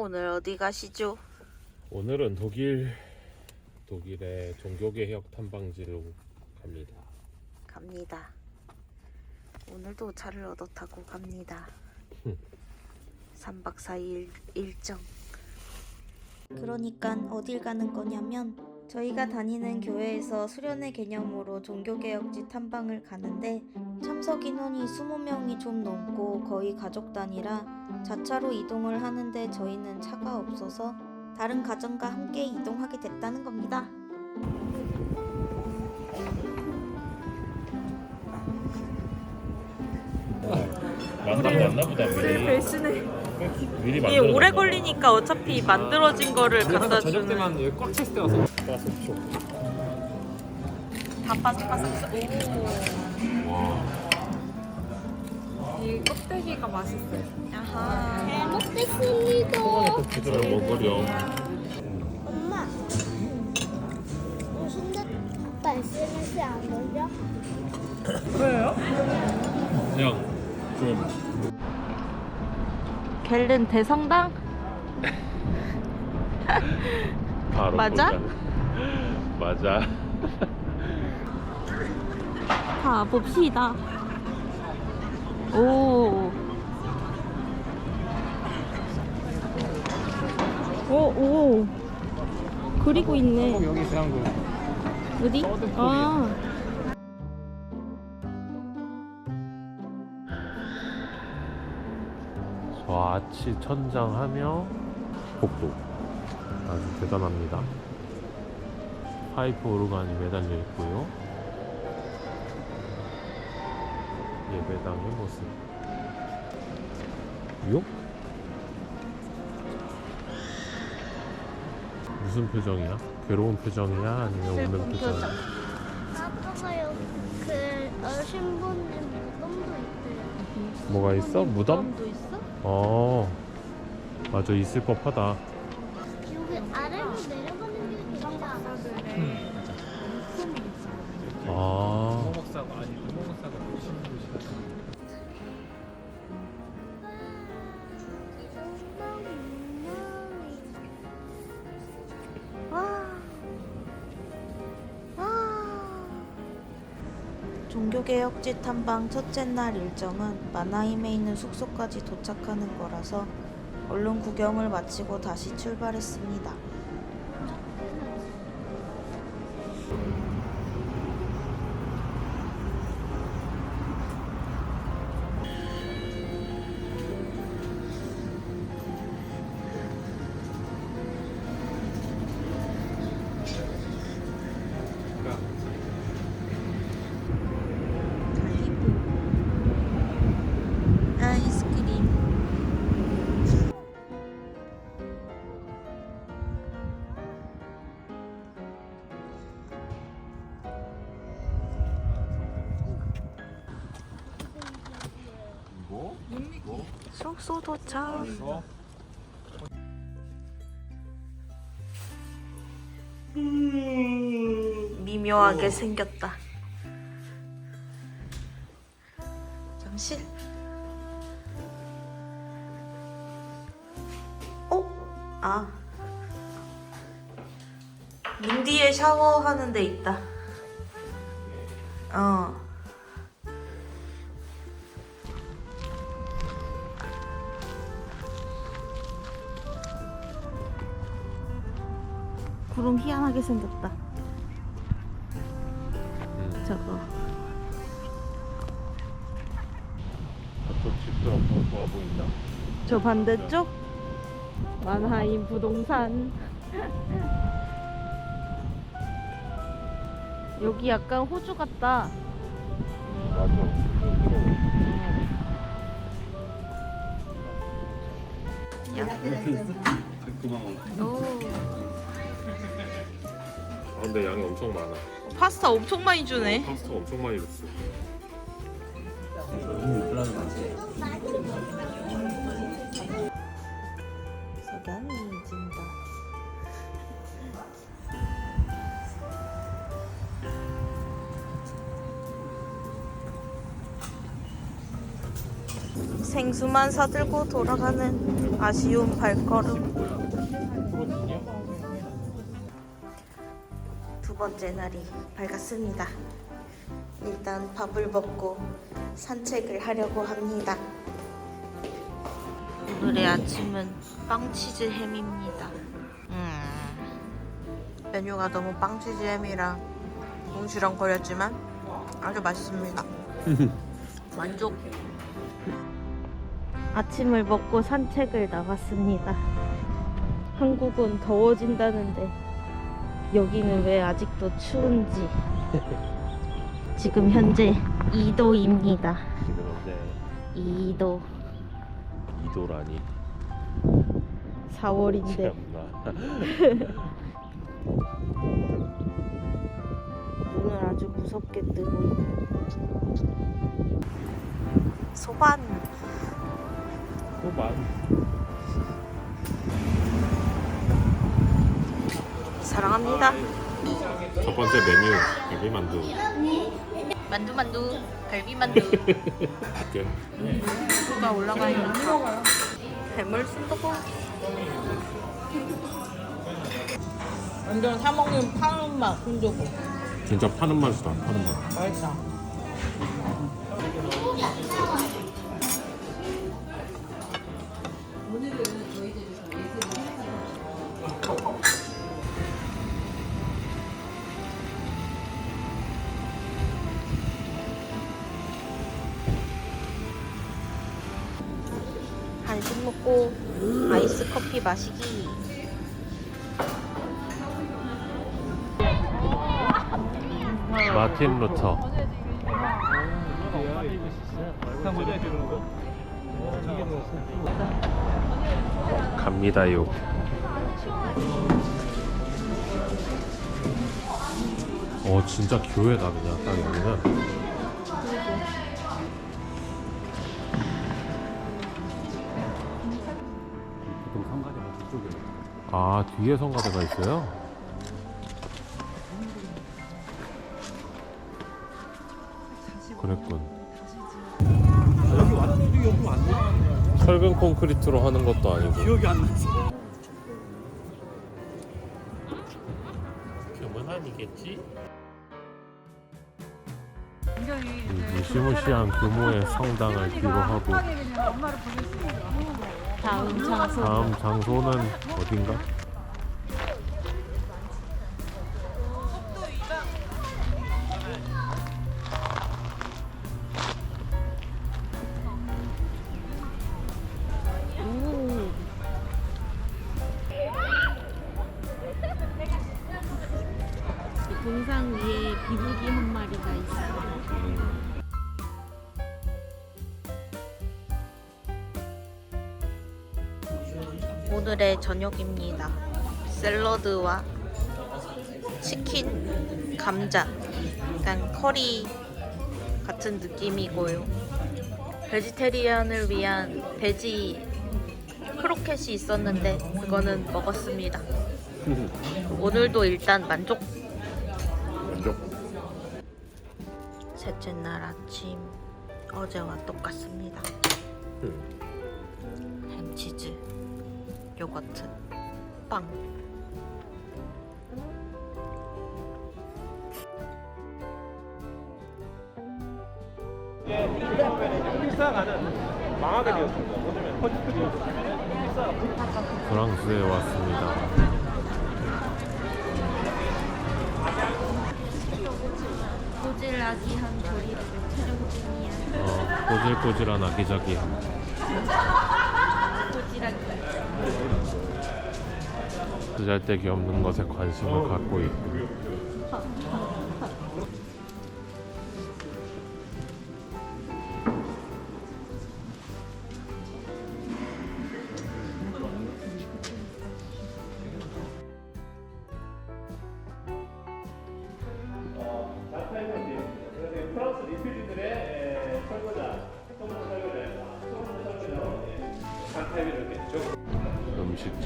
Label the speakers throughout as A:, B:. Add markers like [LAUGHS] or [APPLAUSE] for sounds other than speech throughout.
A: 오늘 어디 가시죠?
B: 오늘은 독일 독일의 종교개혁 탐방지로 갑니다.
A: 갑니다. 오늘도 차를 얻어 타고 갑니다. [LAUGHS] 3박 4일 일정. 그러니까 어딜 가는 거냐면 저희가 다니는 교회에서 수련회 개념으로 종교개혁지 탐방을 가는데 참석 인원이 20명이 좀 넘고 거의 가족 단위라 자차로 이동을 하는데 저희는 차가 없어서 다른 가정과 함께 이동하게 됐다는 겁니다.
B: 만나 만나 보다 미리
A: 배신해.
B: 미리
A: 이게
B: 만들어.
A: 오래 걸리니까 어차피 만들어진 거를 갖다
C: 저녁
A: 주는
C: 때만 여기 꽉 찼을 때 와서
A: 다 바삭바삭
D: 이 껍데기가 맛있어요.
A: 아하
E: 잘 먹겠습니다.
B: 부드러운 먹거려.
E: 엄마. 무슨 아빠 SMS 안 올려?
B: 그냥 좀
A: 갤른 대성당? [LAUGHS]
B: 바로
A: 맞아?
B: 보자. 맞아.
A: 가 봅시다 오 오, 오. 그리고 있네.
C: 여기 대한국
A: 어디? 아.
B: 좌치 천장하며 복도 아주 대단합니다. 파이프 오르간이 매달려 있고요. 예배당의 모습. 요? 무슨 표정이야? 괴로운 표정이야? 아니면 웃는 표정이야?
A: 표정.
E: 아빠가 여기 그 어르신분들 무덤도 있대요.
B: 뭐가 있어? 무덤?
A: 무덤도 있어?
B: 어, 맞아 있을 법하다.
A: 종교개혁지 탐방 첫째 날 일정은 마나임에 있는 숙소까지 도착하는 거라서 얼른 구경을 마치고 다시 출발했습니다. 도착. 미묘하게 생겼다. 잠시. 어? 아. 문 뒤에 샤워하는 데 있다. 구름 희한하게 생겼다.
B: 음,
A: 저거.
B: 또 집도 좋아 보인다.
A: 저 반대쪽? 만하임 부동산. [LAUGHS] 여기 약간 호주 같다.
B: 맞아. [LAUGHS]
A: 오,
B: 아, 근데 양이 엄청 많아.
A: 파스타 엄청 많이 주네
B: 파스타 엄청 많이 줬어.
A: 석양이 진다 생수만 사들고 돌아가는 아쉬운 발걸음. 번째 날이 밝았습니다. 일단 밥을 먹고 산책을 하려고 합니다. 오늘의 아침은 빵치즈 햄입니다. 음, 메뉴가 너무 빵치즈 햄이라 뭉시렁거렸지만 아주 맛있습니다. [LAUGHS] 만족. 아침을 먹고 산책을 나갔습니다. 한국은 더워진다는데 여기는 왜 아직도 추운지. 지금 현재 2도입니다.
B: 지금 현재
A: 2도.
B: 2도라니.
A: 4월인데.
B: 참나. [LAUGHS]
A: 눈을 아주 무섭게 뜨고 있는 소반.
B: 소반
A: 사랑합니다.
B: 첫 번째 메뉴 갈비만두.
A: 만두 만두 갈비 만두.
B: 할게
A: 수가 올라가 있는 해물 순두부.
D: 완전 사 먹는 파는 맛 순두부.
B: 진짜 파는 맛이다 파는 맛.
D: 맛있다
A: 커피 마시기.
B: 마틴 루터. 갑니다요. 어 진짜 교회다 그냥. 딱 여기는 아 뒤에 성가대가 있어요? 그랬군
C: 여기 왔는데 여기 왔네
B: 철근 콘크리트로 하는 것도 아니고
C: 기억이 안 나서
B: 교문안이겠지? 무시무시한 규모의 성당을 기로하고
A: 다음 장소
B: 다음 장소는 어딘가?
A: 오늘의 저녁입니다. 샐러드와 치킨, 감자, 약간 커리 같은 느낌이고요. 베지테리안을 위한 베지 크로켓이 있었는데 그거는 먹었습니다. [LAUGHS] 오늘도 일단 만족.
B: 만족
A: 셋째 날 아침 어제와 똑같습니다. 햄치즈, 요거트, 빵.
B: 프랑스에 왔습니다
A: 꼬질아기한 조리를 촬영 중이야.
B: 어, 꼬질꼬질한 아기자기함
A: 꼬질아기.
B: 쓰잘데기 없는 것에 관심을 갖고 있고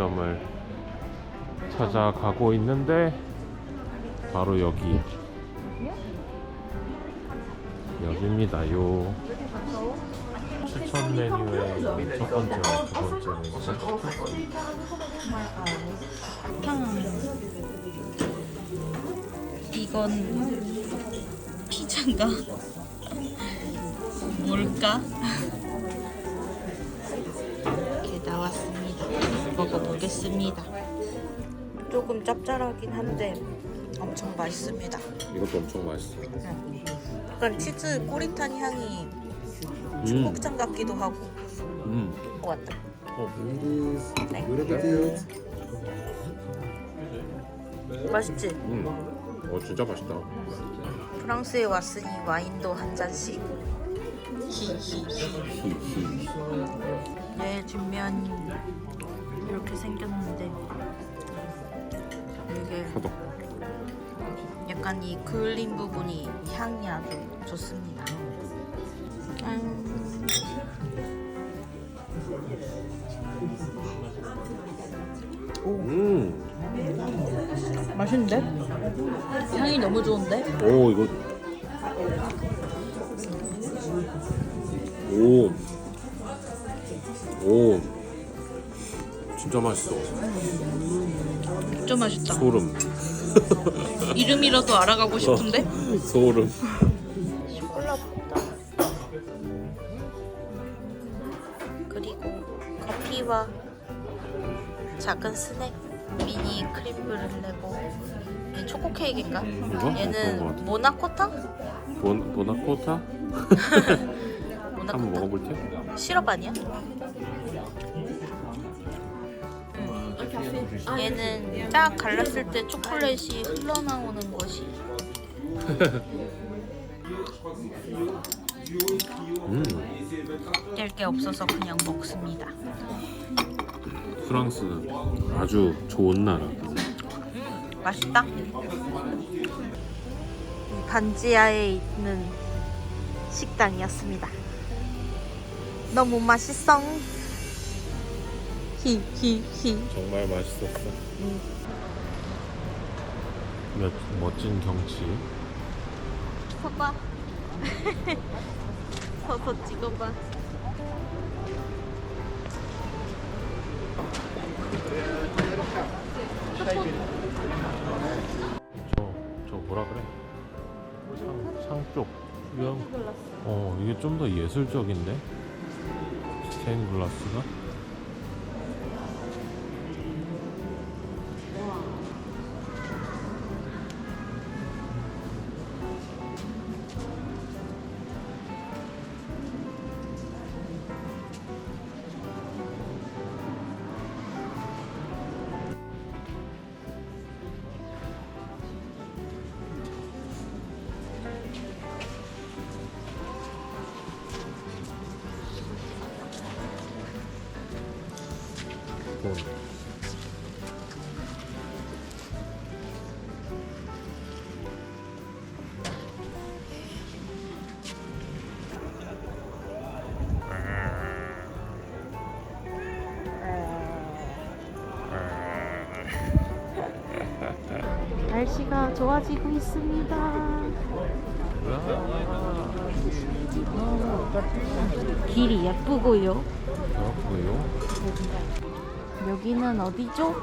B: 점을 찾아가고 있는데 바로 여기 여기입니다요 추천 메뉴의 첫 번째와 두 번째는?
A: 이건 피자인가? [LAUGHS] 뭘까? 먹어보겠습니다. 조금 짭짤하긴 한데 엄청 맛있습니다.
B: 이것도 엄청 맛있어.
A: 약간 치즈 꼬리탄 향이
B: 음,
A: 청국장 같기도 하고
B: 음.
A: 것 같다.
B: 어,
A: 네. 맛있지?
B: 음. 어, 진짜 맛있다.
A: 프랑스에 왔으니 와인도 한 잔씩. 히히.
B: 히히.
A: 내 뒷면 이 이렇게 생겼는데 이게. 약간 이 그을린 부분이 향이 아주 좋습니다. 음.
B: 음.
A: 맛있는데? 향이 너무 좋은데?
B: 오, 이거. 오. 오. 진짜 맛있어.
A: 진짜 맛있다.
B: 소름.
A: 이름이라도 알아가고 싶은데?
B: 소름.
A: 그리고 커피와 작은 스낵 미니 크림 브렐레고 얘 초코 케이크인가?
B: 이거?
A: 얘는 모나코타?
B: 본, 보나코타? [LAUGHS] 한번
A: 모나코타?
B: 먹어볼게.
A: 시럽 아니야? 얘는 딱 갈랐을 때 초콜릿이 흘러나오는 것이
B: 음.
A: 뗄 게 없어서 그냥 먹습니다.
B: 프랑스는 아주 좋은 나라.
A: 맛있다. 이 반지하에 있는 식당이었습니다. 너무 맛있어. 히히히.
B: 정말 맛있었어. 몇 멋진 경치.
A: 서봐. [LAUGHS] 서서 찍어봐.
B: 저, 저 뭐라 그래? 창, 창쪽 수영. 어, 이게 좀 더 예술적인데? 스테인 글라스가?
A: 날씨가 좋아지고 있습니다. 길이 예쁘고요.
B: 그렇고요.
A: 여기는 어디죠?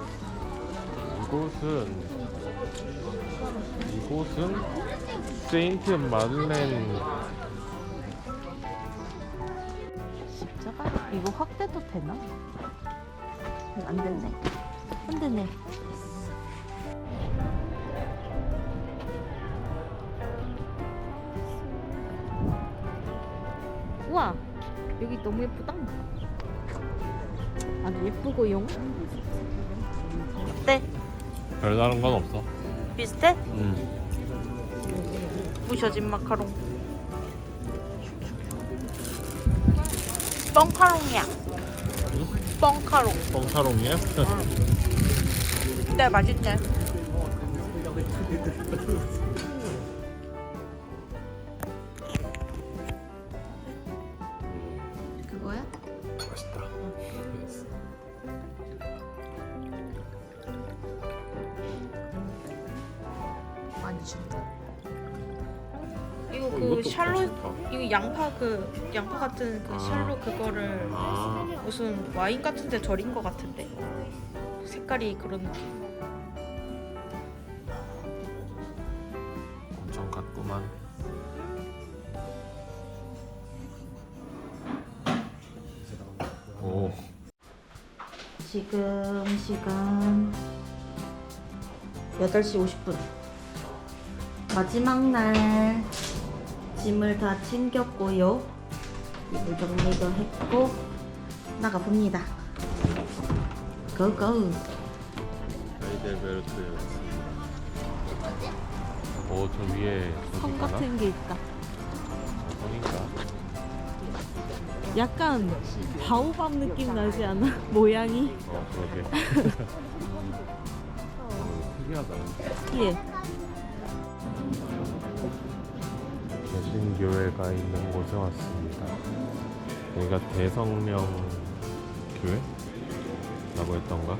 B: 이곳은 이곳은 세인트 마들렌
A: 십자가? 이거 확대도 되나? 안 되네. 안 되네. 우와, 여기 너무 예쁘다. 아주 예쁘고요. 어때?
B: 별다른 건 없어.
A: 비슷해?
B: 음.
A: 부셔진 마카롱. 뻥카롱이야. 뻥카롱.
B: 뻥카롱이야?
A: 근데 맛있네. [LAUGHS] 그 양파 같은 그
B: 아.
A: 샬롯 그거를
B: 아
A: 무슨 와인 같은데 절인 것 같은데 색깔이 그런 느낌.
B: 엄청 같구만. 오
A: 지금 시간 8시 50분. 마지막 날 짐을 다 챙겼고요. 이불 정리도 했고 나가 봅니다. 고고.
B: 하이델베르트. 오저 위에 저기
D: 성
B: 있나?
D: 같은 게 있다.
B: 성인가?
D: 약간 바오밥 느낌 나지 않아? [LAUGHS] 모양이?
B: 어 그러게. [LAUGHS] 어, 특이하다.
D: 예.
B: 개신교회가 있는 곳에 왔습니다. 여기가 대성령 교회? 라고 했던가?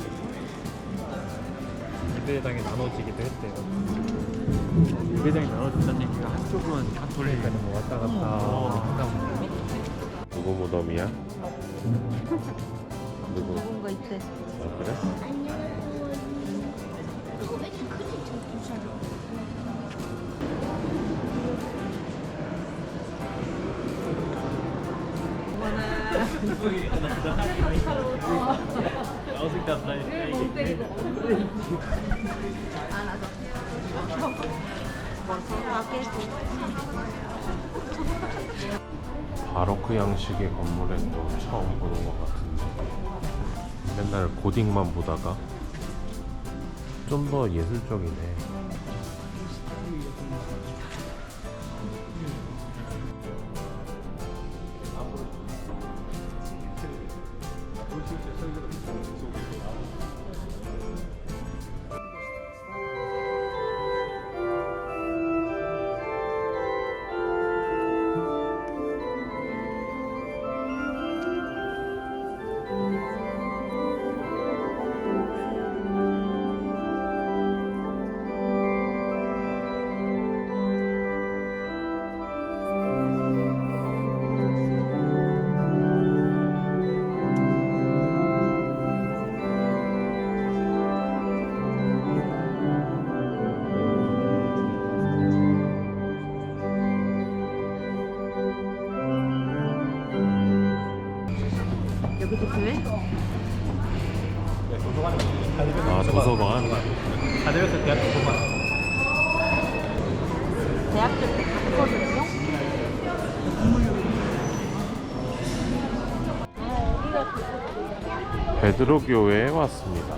C: 유배당에 나눠지기도 했대요. 유배당이 나눠진다는 얘기가 한쪽은 가톨릭이니까 뭐 왔다 갔다 하다 보니
B: 누구 무덤이야? 누구?
D: 뭔가 있대.
B: 아 그래? 바로크 양식의 건물엔 또 처음 보는 것 같은데 맨날 고딩만 보다가 좀 더 예술적이네 베드로 교회에 왔습니다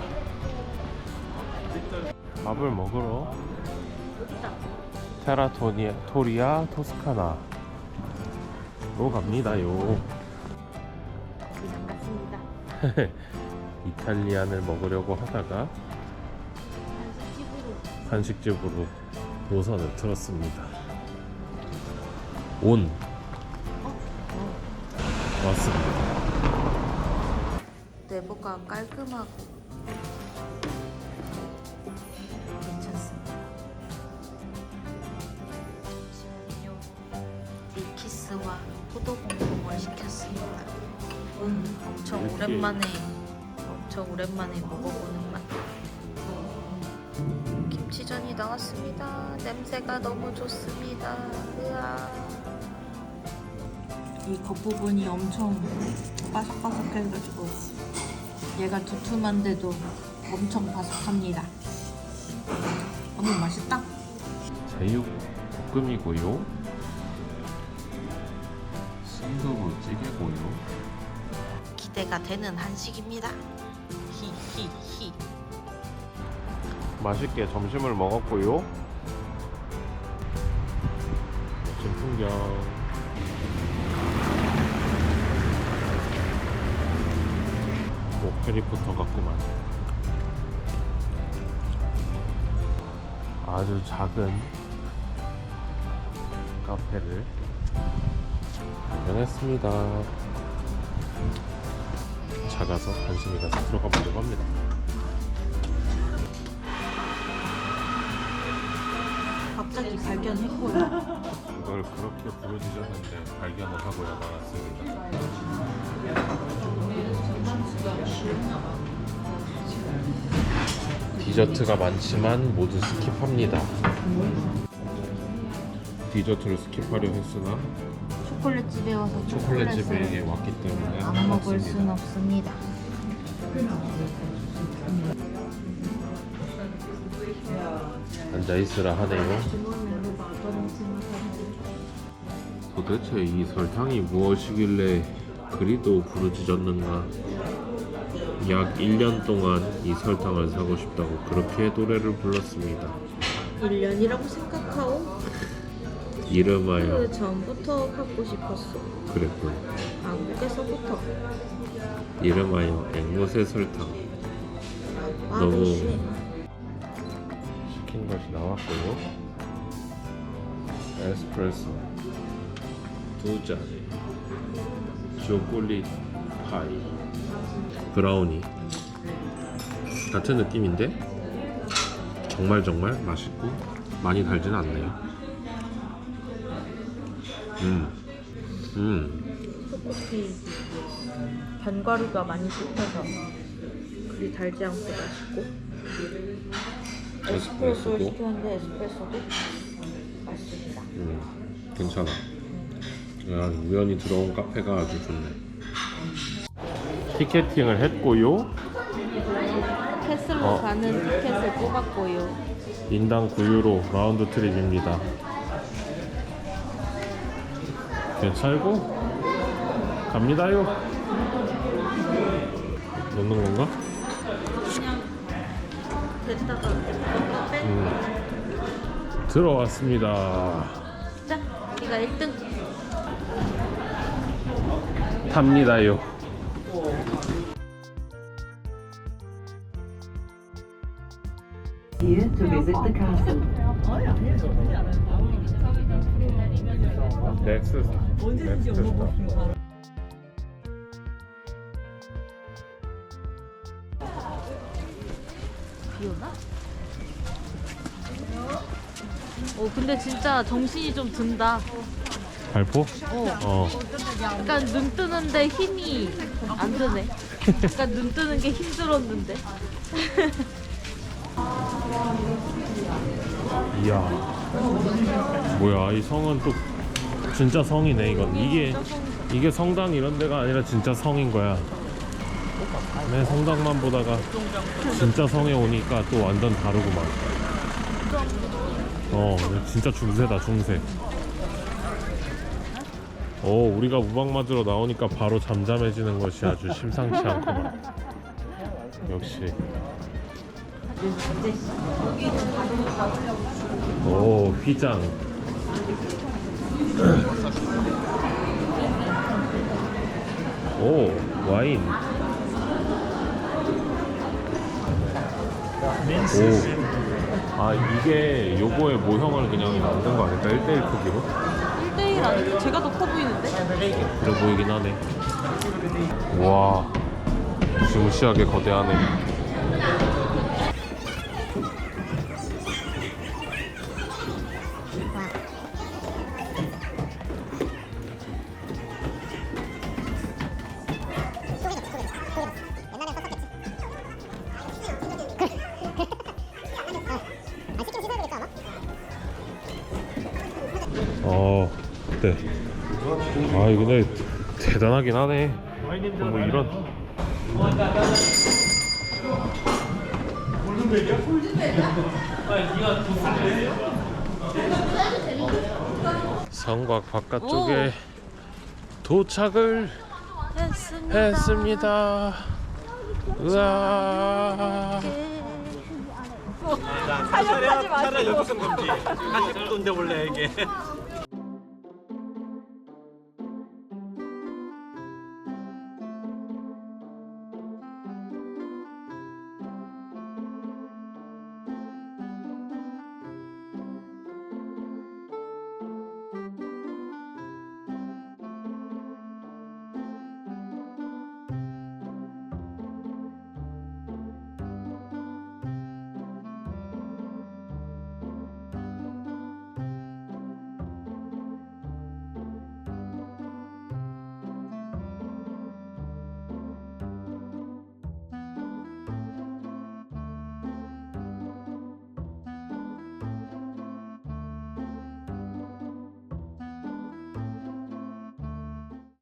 B: 밥을 먹으러 테라토니아 토리아 토스카나로 갑니다요
D: 이상 같습니다.
B: 이탈리안을 먹으려고 하다가 한식집으로 노선을 틀었습니다. 온 왔습니다.
A: 내부가 깔끔하고 괜찮습니다. 잠시만요. 밀키스와 포도 공공을 시켰습니다. 엄청
B: 이렇게-
A: 오랜만에 엄청 오랜만에 먹어보는 맛. 김치전이 나왔습니다. 냄새가 너무 좋습니다. 으아. 이 겉부분이 엄청 바삭바삭해가지고 얘가 두툼한데도 엄청 바삭합니다. 너무 맛있다.
B: 제육 볶음이고요. 순두부 찌개고요.
A: 기대가 되는 한식입니다. 히히히.
B: 맛있게 점심을 먹었고요. 멋진 풍경. 해리포터 같구만. 아주 작은 카페를 발견했습니다. 작아서 관심이 가서 들어가 보려고 합니다.
D: 갑자기 발견했고요.
B: 이걸 그렇게 부르짖었는데 발견을 하고야 나왔습니다. 디저트가 많지만 모두 스킵합니다. 디저트를 스킵하려 했으나
A: 초콜릿 집에 와서
B: 초콜릿 집에 왔기 때문에
A: 안 먹을. 순 없습니다.
B: 앉아 있으라 하네요. 도대체 이 설탕이 무엇이길래 그리도 부르짖었는가? 약 1년 동안 이 설탕을 사고 싶다고 그렇게 노래를 불렀습니다.
A: 1년이라고 생각하오?
B: 이름하여
A: 그 전부터 갖고 싶었어.
B: 그랬군.
A: 한국에서부터.
B: 이름하여 앵무새 설탕. 너무. 시킨 것이 나왔고요. 에스프레소 두 잔, 초콜릿 파이, 브라우니 같은 느낌인데 정말 정말 맛있고 많이 달진 않네요. 음, 음,
A: 초코케이크. 견과류가 많이 씹혀서 그리 달지 않고 맛있고. 에스프레소를 시켰는데 에스프레소도 맛있습니다.
B: 음, 괜찮아. 야, 우연히 들어온 카페가 아주 좋네. 티켓팅을 했고요.
A: 캐슬로
B: 어.
A: 가는 티켓을 뽑았고요.
B: 인당 9유로 라운드 트립입니다. 괜찮고 갑니다요. 넣는 건가?
A: 그냥 됐다가 뺐.
B: 음. 들어왔습니다.
A: 자, 우리가 1등.
B: 탑니다요.
A: 어, 근데 진짜 정신이 좀 든다.
B: 발포?
A: 어.
B: 어.
A: 약간 눈 뜨는데 힘이 안 드네. 약간 눈 뜨는 게 힘들었는데. [LAUGHS]
B: 이야. 뭐야 이 성은 또 진짜 성이네 이건 이게 이게 성당 이런 데가 아니라 진짜 성인 거야. 내 성당만 보다가 진짜 성에 오니까 또 완전 다르구만. 어 진짜 중세다 중세. 오 우리가 무방 맞으러 나오니까 바로 잠잠해지는 것이 아주 심상치 않구만. 역시. 오 휘장. 오 와인. 오 아 이게 요거의 모형을 그냥 만든 거 아닐까? 1대1 크기로
A: 1대1 아니야? 제가 더 커 보이는데?
B: 그래 보이긴 하네 와 무시무시하게 거대하네 아, 이거 근데 대단하긴 하네. 뭐 이런. 성곽 바깥쪽에 도착을
A: 했습니다.
B: 했습니다. 으아.
C: 차라리 여기서 금지. 40도인데 원래 이게.